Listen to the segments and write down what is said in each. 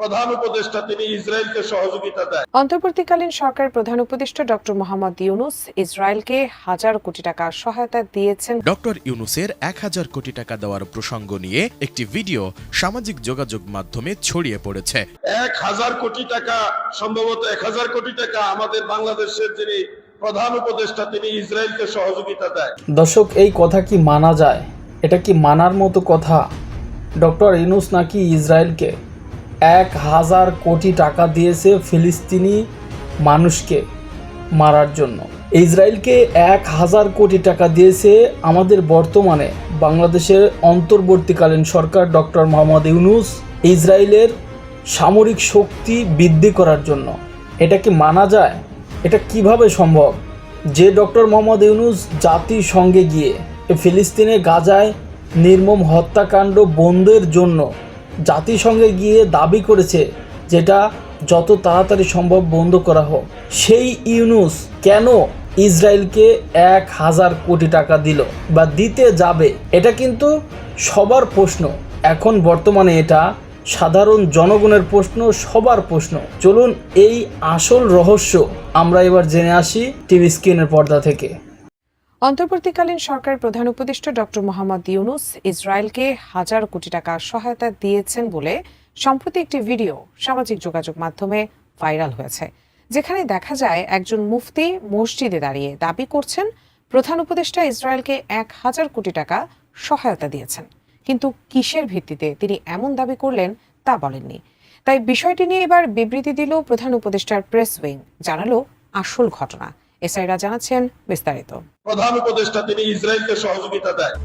প্রধান উপদেষ্টা তিনি ইসরায়েলকে সহযোগিতা দেয় অন্তর্বর্তীকালীন সরকারের প্রধান উপদেষ্টা ডক্টর মোহাম্মদ ইউনুস ইসরায়েলকে হাজার কোটি টাকা সহায়তা দিয়েছেন। ডক্টর ইউনুসের এক হাজার কোটি টাকা দেওয়ার প্রসঙ্গ নিয়ে একটি ভিডিও সামাজিক যোগাযোগ মাধ্যমে ছড়িয়ে পড়েছে। এক হাজার কোটি টাকা সম্ভবত এক হাজার কোটি টাকা আমাদের বাংলাদেশের যিনি প্রধান উপদেষ্টা তিনি ইসরায়েলকে সহযোগিতা দেয় দর্শক এই কথা কি মানা যায়? এটা কি মানার মতো কথা? ডক্টর ইনুস নাকি ইসরায়েলকে এক হাজার কোটি টাকা দিয়েছে ফিলিস্তিনি মানুষকে মারার জন্য। ইসরায়েলকে এক হাজার কোটি টাকা দিয়েছে আমাদের বর্তমানে বাংলাদেশের অন্তর্বর্তীকালীন সরকার ডক্টর মোহাম্মদ ইউনুস ইসরায়েলের সামরিক শক্তি বৃদ্ধি করার জন্য। এটা কি মানা যায়? এটা কীভাবে সম্ভব? যে ডক্টর মোহাম্মদ ইউনুস জাতির জাতিসংঘে গিয়ে ফিলিস্তিনে গাজায় নির্মম হত্যাকাণ্ড বন্ধের জন্য জাতিসংঘে গিয়ে দাবি করেছে যেটা যত তাড়াতাড়ি সম্ভব বন্ধ করা হোক। সেই ইউনুস কেন ইসরায়েলকে এক হাজার কোটি টাকা দিল বা দিতে যাবে, এটা কিন্তু সবার প্রশ্ন। এখন বর্তমানে এটা সাধারণ জনগণের প্রশ্ন, সবার প্রশ্ন। চলুন এই আসল রহস্য আমরা এবার জেনে আসি টিভি স্ক্রিনের পর্দা থেকে। অন্তর্বর্তীকালীন সরকার প্রধান উপদেষ্টা ডক্টর মোহাম্মদ ইউনুস ইসরায়েলকে হাজার কোটি টাকা সহায়তা দিয়েছেন বলে সম্প্রতি একটি ভিডিও সামাজিক যোগাযোগ মাধ্যমে ভাইরাল হয়েছে, যেখানে দেখা যায় একজন মুফতি মসজিদে দাঁড়িয়ে দাবি করছেন, প্রধান উপদেষ্টা ইসরায়েলকে এক হাজার কোটি টাকা সহায়তা দিয়েছেন। কিন্তু কিসের ভিত্তিতে তিনি এমন দাবি করলেন তা বলেননি। তাই বিষয়টি নিয়ে এবার বিবৃতি দিল প্রধান উপদেষ্টার প্রেস উইং, জানালো আসল ঘটনা। এসআইরা জানাচ্ছেন বিস্তারিত। প্রধান উপদেষ্টা তিনি ইসরায়েলকে সহযোগিতা দেয়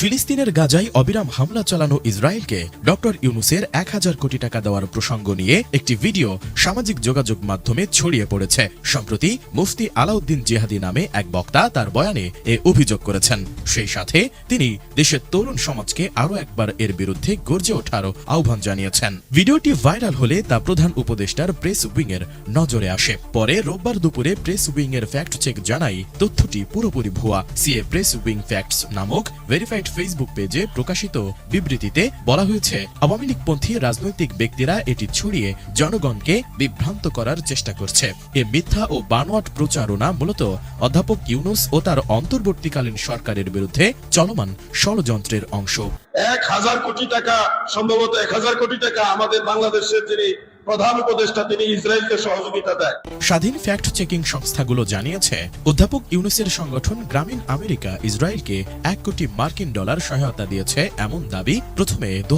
ফিলিস্তিনের গাজায় অবিরাম হামলা চালানো ইসরায়েলকে ডক্টর ইউনুসের এক হাজার কোটি টাকা দেওয়ার প্রসঙ্গ নিয়ে একটি ভিডিও সামাজিক যোগাযোগ মাধ্যমে ছড়িয়ে পড়েছে। সম্প্রতি মুফতি আলাউদ্দিন জিহাদি নামে এক বক্তা তার বয়ানে এ অভিযোগ করেছেন। সেই সাথে তিনি দেশের তরুণ সমাজকে আরও একবার এর বিরুদ্ধে গর্জে ওঠারও আহ্বান জানিয়েছেন। ভিডিওটি ভাইরাল হলে তা প্রধান উপদেষ্টার প্রেস উইং এর নজরে আসে। পরে রোববার দুপুরে প্রেস উইং এর ফ্যাক্ট চেক জানাই তথ্যটি পুরোপুরি ভুয়া। সিএ প্রেস উইং ফ্যাক্টস নামক ভেরিফাইড ফেসবুক পেজে প্রকাশিত বিবৃতিতে বলা হয়েছে, আওয়ামী লীগপন্থী রাজনৈতিক ব্যক্তিরা এটি ছড়িয়ে জনগণকে বিভ্রান্ত করার চেষ্টা করছে। এ মিথ্যা ও বানোয়াট প্রচারণা মূলত অধ্যাপক ইউনুস ও তার অন্তর্বর্তীকালীন সরকারের বিরুদ্ধে চলমান ষড়যন্ত্রের অংশ। এক হাজার কোটি টাকা, সম্ভবত এক হাজার কোটি টাকা আমাদের বাংলাদেশের যিনি প্রধান উপদেষ্টা, তিনি ইসরায়েলকে সহযোগিতা দেয় স্বাধীন ফ্যাক্ট চেকিং সংস্থাগুলো জানিয়েছে, অধ্যাপক সংগঠন গ্রামীণ আমেরিকা ইসরায়েলকে এক কোটি মার্কিন ডলার সহায়তা দিয়েছে এমন দাবি প্রথমে দু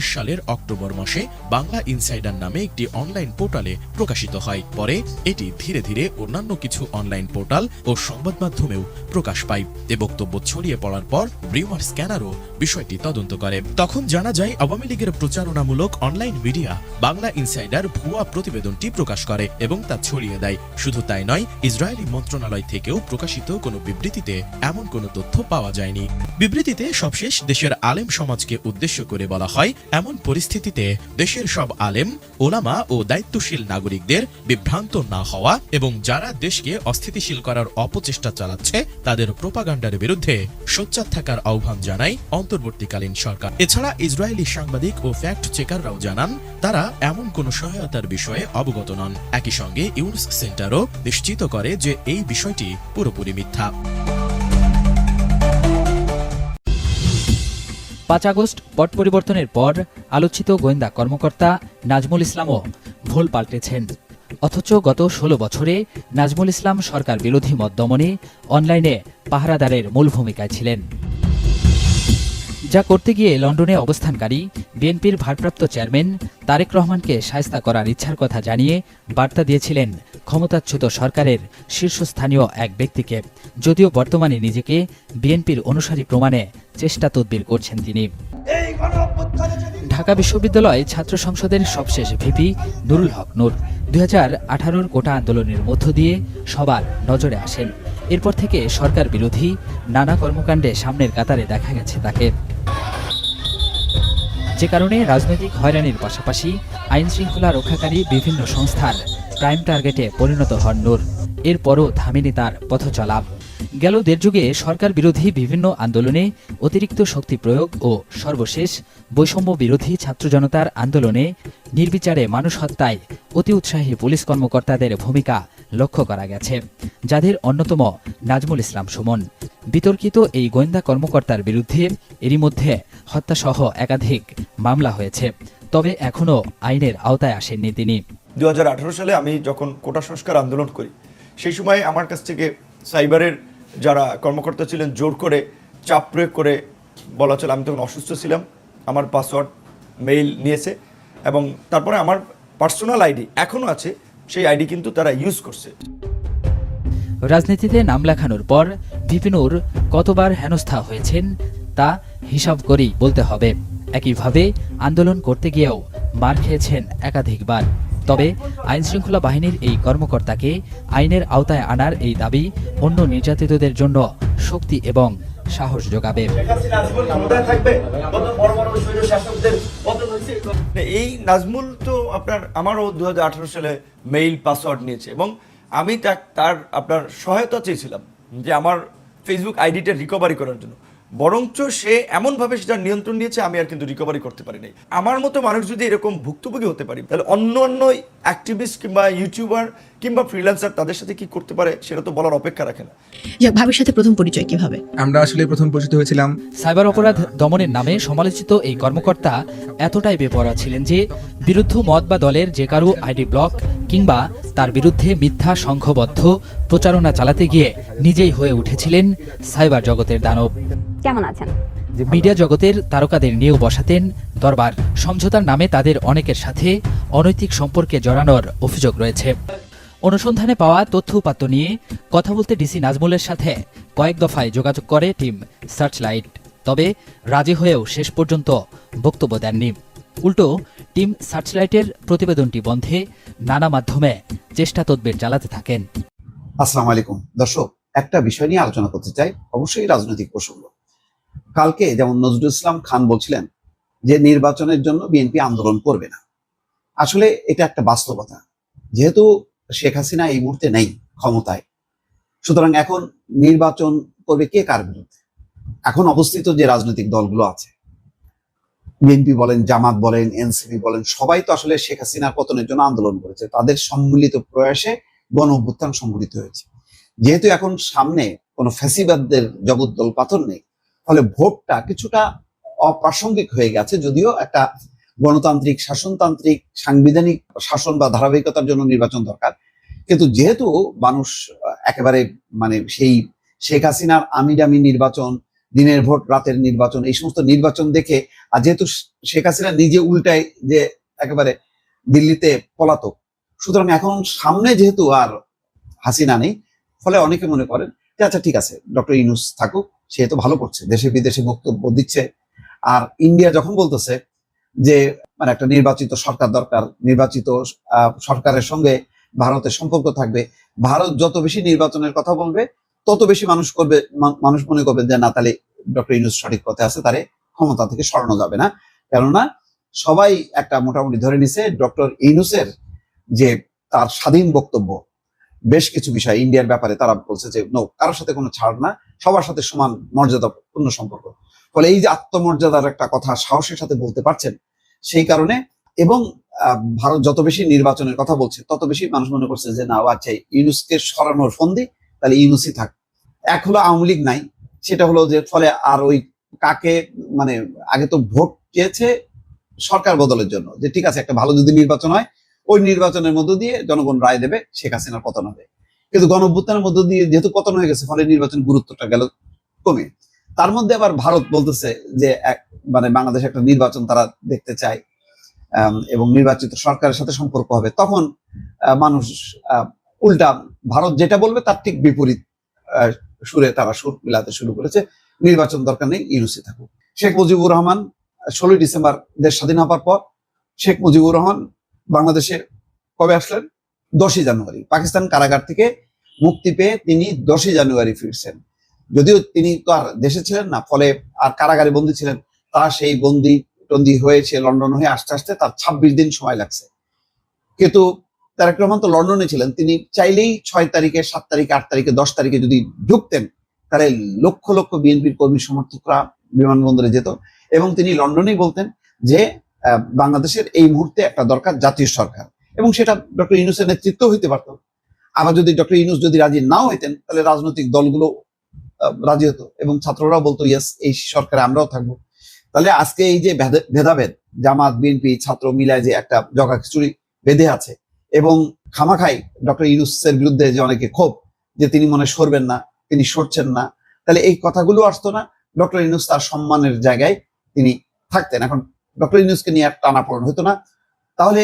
সালের অক্টোবর মাসে বাংলা ইনসাইডার নামে একটি অনলাইন পোর্টালে প্রকাশিত হয়। পরে এটি ধীরে ধীরে অন্যান্য কিছু অনলাইন পোর্টাল ও সংবাদ মাধ্যমেও প্রকাশ পায়। এ বক্তব্য ছড়িয়ে পড়ার পর রিউমার স্ক্যানারও বিষয়টি তদন্ত করে। তখন জানা যায়, আওয়ামী লীগের প্রচারণামূলক অনলাইন মিডিয়া বাংলা ইনসাইডার ভুয়া প্রতিবেদনটি প্রকাশ করে এবং তা ছড়িয়ে দেয়। শুধু তাই নয়, ইসরায়েলি মন্ত্রণালয় থেকেও প্রকাশিত কোনো বিবৃতিতে এমন কোনো তথ্য পাওয়া যায়নি। বিবৃতিতে সবশেষ দেশের আলেম সমাজকে উদ্দেশ্য করে বলা হয়, এমন পরিস্থিতিতে দেশের সব আলেম, ওলামা ও দায়িত্বশীল নাগরিকদের বিভ্রান্ত না হওয়া এবং যারা দেশকে অস্থিতিশীল করার অপচেষ্টা চালাচ্ছে, তাদের প্রোপাগান্ডার বিরুদ্ধে সোচ্চার থাকার আহ্বান জানায় অন্তর্বর্তীকালীন সরকার। এছাড়া ইসরায়েলি সাংবাদিক ও ফ্যাক্ট চেকাররাও জানান, তারা এমন কোনো সহায়তার বিষয়ে অবগত নন। একই সঙ্গে ইউনুস সেন্টারও নিশ্চিত করে যে এই বিষয়টি পুরোপুরি মিথ্যা। পাঁচ আগস্ট, পট পরিবর্তনের পর আলোচিত গোয়েন্দা কর্মকর্তা নাজমুল ইসলামও ভুল পাল্টেছেন। অথচ গত ষোলো বছরে নাজমুল ইসলাম সরকার বিরোধী মত দমনে অনলাইনে পাহারাদারের মূল ভূমিকায় ছিলেন। যা করতে গিয়ে লন্ডনে অবস্থানকারী বিএনপির ভারপ্রাপ্ত চেয়ারম্যান তারেক রহমানকে সায়স্তা করার ইচ্ছার কথা জানিয়ে বার্তা দিয়েছিলেন ক্ষমতাচ্যুত সরকারের শীর্ষস্থানীয় এক ব্যক্তিকে। যদিও বর্তমানে নিজেকে বিএনপির অনুসারী প্রমাণে চেষ্টা তদবির করছেন তিনি। ঢাকা বিশ্ববিদ্যালয় ছাত্র সংসদের সবশেষ ভিপি নুরুল হক নূর। দুই হাজার কোটা আন্দোলনের মধ্য দিয়ে সবার নজরে আসেন। এরপর থেকে সরকার বিরোধী নানা কর্মকাণ্ডে সামনের কাতারে দেখা গেছে তাকে। যে কারণে রাজনৈতিক হয়রানির পাশাপাশি আইন শৃঙ্খলা রক্ষাকারী বিভিন্ন সংস্থার প্রাইম টার্গেটে পরিণত হন নূর। এরপরও থামেনি তার পথচলা। গেল দেড় যুগে সরকার বিরোধী বিভিন্ন আন্দোলনে অতিরিক্ত শক্তি প্রয়োগ ও সর্বশেষ বৈষম্য বিরোধী ছাত্র জনতার আন্দোলনে নির্বিচারে মানুষ হত্যায় অতি উৎসাহী পুলিশ কর্মকর্তাদের ভূমিকা লক্ষ্য করা গেছে। যাদের অন্যতম নাজমুল ইসলাম সুমন। বিতর্কিত এই গোয়েন্দা কর্মকর্তার বিরুদ্ধে এরই মধ্যে হত্যাসহ একাধিক মামলা হয়েছে। তবে এখনও আইনের আওতায় আসেননি তিনি। দু হাজার আঠেরো সালে আমি যখন কোটা সংস্কার আন্দোলন করি, সেই সময় আমার কাছ থেকে সাইবারের যারা কর্মকর্তা ছিলেন, জোর করে চাপ প্রয়োগ করে বলা চলে, আমি তখন অসুস্থ ছিলাম। আমার পাসওয়ার্ড, মেইল নিয়েছে এবং তারপরে আমার পার্সোনাল আইডি এখনও আছে সেই আইডি কিন্তু তারা ইউজ করছে। রাজনীতিতে নাম লেখানোর পর বিপিনুর কতবার হেনস্থা হয়েছেন তা হিসাব করেই বলতে হবে। একইভাবে আন্দোলন করতে গিয়েও মার খেয়েছেন একাধিকবার। তবে আইনশৃঙ্খলা বাহিনীর এই কর্মকর্তাকে আইনের আওতায় আনার এই দাবি অন্য নির্যাতিতদের জন্য শক্তি এবং সাহস যোগাবে এই নাজমুল তো আপনার, আমারও দু সালে মেইল পাসওয়ার্ড নিয়েছে এবং আমি তার আপনার সহায়তা চেয়েছিলাম যে আমার ফেসবুক আইডিটা রিকভারি করার জন্য। বরঞ্চ সে এমনভাবে সেটা নিয়ন্ত্রণ নিয়েছে, আমি আর কিন্তু রিকভারি করতে পারি নাই আমার মতো মানুষ যদি এরকম ভুক্তভোগী হতে পারি, তাহলে অন্য অন্য অ্যাক্টিভিস্ট কিংবা ইউটিউবার কিংবা ফ্রিল্যান্সার তাদের সাথে কি করতে পারে সেটা তো বলার অপেক্ষা রাখে না। যাক ভাবির সাথে প্রথম পরিচয় কীভাবে? আমরা আসলে প্রথম পরিচিত হয়েছিলাম। সাইবার অপরাধ দমনের নামে সমালোচিত এই কর্মকর্তা এতটাই বেপরোয়া ছিলেন যে বিরুদ্ধ মত বা দলের যে কারও আইডি ব্লক কিংবা তার বিরুদ্ধে মিথ্যা সংঘবদ্ধ প্রচারণা চালাতে গিয়ে নিজেই হয়ে উঠেছিলেন সাইবার জগতের দানব। কেমন আছেন? মিডিয়া জগতের তারকাদের নিয়েও বসাতেন দরবার। সমঝোতার নামে তাদের অনেকের সাথে অনৈতিক সম্পর্কে জড়ানোর অভিযোগ রয়েছে। অনুসন্ধানে পাওয়া তথ্য উপাত্ত নিয়ে কথা বলতে ডিসি নাজমুলের সাথে কয়েক দফায় যোগাযোগ করে টিম সার্চলাইট। তবে রাজি হয়েও শেষ পর্যন্ত বক্তব্য দেননি। উল্টো, টিম সার্চলাইটের প্রতিবেদনটি বন্ধে নানা মাধ্যমে চেষ্টা তদবির চালাতে থাকেন। আসসালামু আলাইকুম। দর্শক, একটা বিষয় নিয়ে আলোচনা করতে চাই, অবশ্যই রাজনৈতিক প্রসঙ্গ। কালকে যেমন নজরুল ইসলাম খান বলছিলেন যে নির্বাচনের জন্য বিএনপি আন্দোলন করবে না। আসলে এটা একটা বাস্তবতা। যেহেতু শেখ হাসিনা এই মুহূর্তে নেই ক্ষমতায়। সুতরাং এখন নির্বাচন করবে কে কার বিরুদ্ধে? এখন অবস্থিত যে রাজনৈতিক দলগুলো আছে, বিএনপি বলেন, জামাত বলেন, এনসিপি বলেন, সবাই তো আসলে শেখ হাসিনার পতনের জন্য আন্দোলন করেছে। তাদের সম্মিলিত প্রয়াসে গণ অভ্যুত্থান সংঘটিত হয়েছে। যেহেতু এখন সামনে কোনো ফ্যাসিবাদদের জগদ্দল পাথর নেই, ফলে ভোটটা কিছুটা অপ্রাসঙ্গিক হয়ে গেছে, যদিও একটা গণতান্ত্রিক, শাসনতান্ত্রিক, সাংবিধানিক শাসন বা ধারাবাহিকতার জন্য নির্বাচন দরকার। কিন্তু যেহেতু মানুষ একেবারে মানে সেই শেখ হাসিনার আমিডামি নির্বাচন, দিনের ভোট, রাতের নির্বাচন, এই সমস্ত নির্বাচন দেখে, আর যেহেতু শেখ হাসিনা নিজে উল্টায় যে একেবারে দিল্লিতে পলাতক, সুতরাং এখন সামনে যেহেতু আর হাসিনা নেই, ফলে অনেকে মনে করেন যে আচ্ছা ঠিক আছে, ডক্টর ইনুস থাকুক, সে তো ভালো করছে, দেশে বিদেশে বক্তব্য দিচ্ছে। আর ইন্ডিয়া যখন বলতেছে যে মানে একটা নির্বাচিত সরকার দরকার, নির্বাচিত সরকারের সঙ্গে ভারতের সম্পর্ক থাকবে। ভারত যত বেশি নির্বাচনের কথা বলবে, তত বেশি মানুষ করবে মানুষ মনে করবে যে, না, তাহলে ডক্টর ইনুস সঠিক পথে আছে, তারে ক্ষমতা থেকে সরানো যাবে না। কেননা, সবাই একটা মোটামুটি ধরে নিছে, ডক্টর ইনুসের যে, তার স্বাধীন বক্তব্য, বেশ কিছু বিষয় ইন্ডিয়ার ব্যাপারে তারা বলছে যে, নো, কারোর সাথে কোনো ছাড় না, সবার সাথে সমান মর্যাদাপূর্ণ সম্পর্ক। ফলে এই যে আত্মমর্যাদার একটা কথা সাহসের সাথে বলতে পারছেন, সেই কারণে এবং ভারত যত বেশি নির্বাচনের কথা বলছে, তত বেশি মানুষ মনে করছে যে, না আচ্ছা ইউনুসকে সরানোর ফন্দি, তাহলে ইউনুসই থাক। এক হলো আওয়ামী লীগ নাই, সেটা হলো যে, ফলে আর ওই কাকে মানে আগে তো ভোট চেয়েছে সরকার বদলের জন্য, যে, ঠিক আছে, একটা ভালো যদি নির্বাচন হয়, ওই নির্বাচনের মধ্য দিয়ে জনগণ রায় দেবে, শেখ হাসিনার পতন হবে। কিন্তু গণ মধ্য দিয়ে যেহেতু পতন হয়ে গেছে, ফলে নির্বাচন গুরুত্বটা গেল কমে। তার মধ্যে আবার ভারত বলতেছে যে এক মানে বাংলাদেশ একটা নির্বাচন তারা দেখতে চায় এবং নির্বাচিত সরকারের সাথে সম্পর্ক হবে। তখন মানুষ উল্টা ভারত যেটা বলবে তার ঠিক বিপরীত সুরে তারা সুর মিলাতে শুরু করেছে। নির্বাচন দরকার নেই ইউনুসি থাকুক। শেখ মুজিবুর রহমান, ষোলোই ডিসেম্বর দেশ স্বাধীন হওয়ার পর শেখ মুজিবুর রহমান বাংলাদেশে কবে আসলেন? দশই জানুয়ারি। পাকিস্তান কারাগার থেকে মুক্তি পেয়ে তিনি দশই জানুয়ারি ফিরছেন। যদিও তিনি তো আর দেশে ছিলেন না, ফলে আর কারাগারে বন্দী ছিলেন, তা সেই বন্দি টন্দি হয়েছে লন্ডন হয়ে আসতে আসতে তার ছাব্বিশ দিন সময় লাগছে। কিন্তু তারেক রহমান তো লন্ডনে ছিলেন, তিনি চাইলেই ছয় তারিখে, সাত তারিখে, আট তারিখে, দশ তারিখে যদি ঢুকতেন, তাহলে লক্ষ লক্ষ বিএনপির কর্মী সমর্থকরা বিমানবন্দরে যেত এবং তিনি লন্ডনেই বলতেন যে বাংলাদেশের এই মুহূর্তে একটা দরকার জাতীয় সরকার। এবং সেটা ডক্টর ইউনুসের নেতৃত্ব হইতে পারত। আবার যদি ডক্টর ইউনুস যদি রাজি নাও হইতেন, তাহলে রাজনৈতিক দলগুলো রাজি হতো এবং ছাত্ররাও বলতো ইয়েস এই সরকারে আমরাও থাকব। তাহলে আজকে এই যে ভেদাভেদ, জামাত, বিএনপি, ছাত্র মিলায় যে একটা জগা খিচুড়ি বেঁধে আছে এবং খামাখাই ডক্টর ইউনুসের বিরুদ্ধে যে অনেকে ক্ষোভ যে তিনি মনে সরবেন না, তিনি সরছেন না, তাহলে এই কথাগুলো আসতো না। ডক্টর ইউনুস তার সম্মানের জায়গায় তিনি থাকতেন। এখন ডক্টর ইউনুসকে নিয়ে আর টানাপড়ন হতো না। তাহলে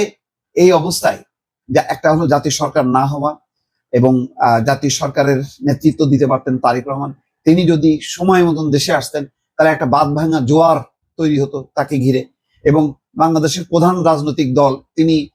এই অবস্থায় যা, একটা হলো জাতীয় সরকার না হওয়া এবং জাতীয় সরকারের নেতৃত্ব দিতে পারতেন তারেক রহমান। তিনি যদি সময় মতন দেশে আসতেন, তাহলে একটা বাদ ভাঙা জোয়ার তৈরি হতো তাকে ঘিরে। এবং বাংলাদেশের প্রধান রাজনৈতিক দল, তিনি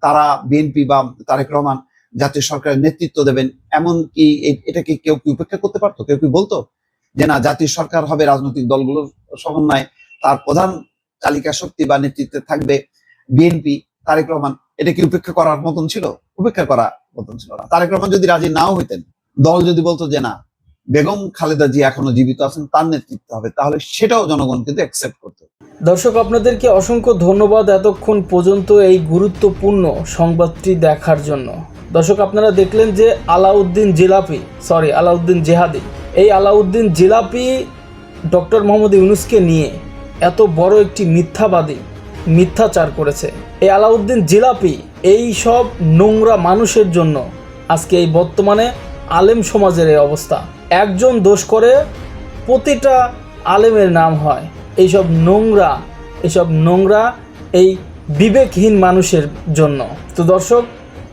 তারা, বিএনপি বা তারেক রহমান জাতীয় সরকারের নেতৃত্ব দেবেন। এমন কি এ- এটা কি কেউ কি উপেক্ষা করতে পারতো? কেউ কি বলতো? যে না, জাতীয় সরকার হবে রাজনৈতিক দলগুলোর সমন্বয়ে, তার প্রধান চালিকা শক্তি বা নেতৃত্বে থাকবে বিএনপি, তারেক রহমান। এটা কি উপেক্ষা করার মতন ছিল? উপেক্ষা করা মতন ছিল না। তারেক রহমান যদি রাজি নাও হইতেন, দল যদি বলতো যে না বেগম খালেদা জি এখনও জীবিত আছেন, তার নেতৃত্ব হবে। তাহলে সেটাও জনগণ কিন্তু অ্যাকসেপ্ট করতো দর্শক, আপনাদেরকে অসংখ্য ধন্যবাদ এতক্ষণ পর্যন্ত এই গুরুত্বপূর্ণ সংবাদটি দেখার জন্য। দর্শক, আপনারা দেখলেন যে আলাউদ্দিন জিলাপি সরি আলাউদ্দিন জেহাদি, এই আলাউদ্দিন জিলাপি ডক্টর মোহাম্মদ ইউনুসকে নিয়ে এত বড় একটি মিথ্যাবাদী মিথ্যাচার করেছে। এই আলাউদ্দিন জিলাপি, এই সব নোংরা মানুষের জন্য আজকে এই বর্তমানে আলেম সমাজের এই অবস্থা। একজন দোষ করে প্রতিটা আলেমের নাম হয়। এইসব নোংরা এইসব নোংরা এই বিবেকহীন মানুষের জন্য। তো দর্শক,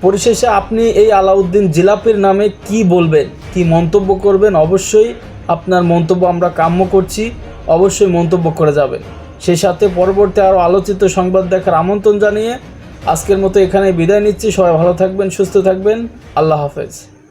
পরিশেষে আপনি এই আলাউদ্দিন জিলাপির নামে কি বলবেন, কি মন্তব্য করবেন, অবশ্যই আপনার মন্তব্য আমরা কাম্য করছি, অবশ্যই মন্তব্য করে যাবেন। সেই সাথে পরবর্তী আরও আলোচিত সংবাদ দেখার আমন্ত্রণ জানিয়ে আজকের মতো এখানে বিদায় নিচ্ছি। সবাই ভালো থাকবেন, সুস্থ থাকবেন। আল্লাহ হাফেজ।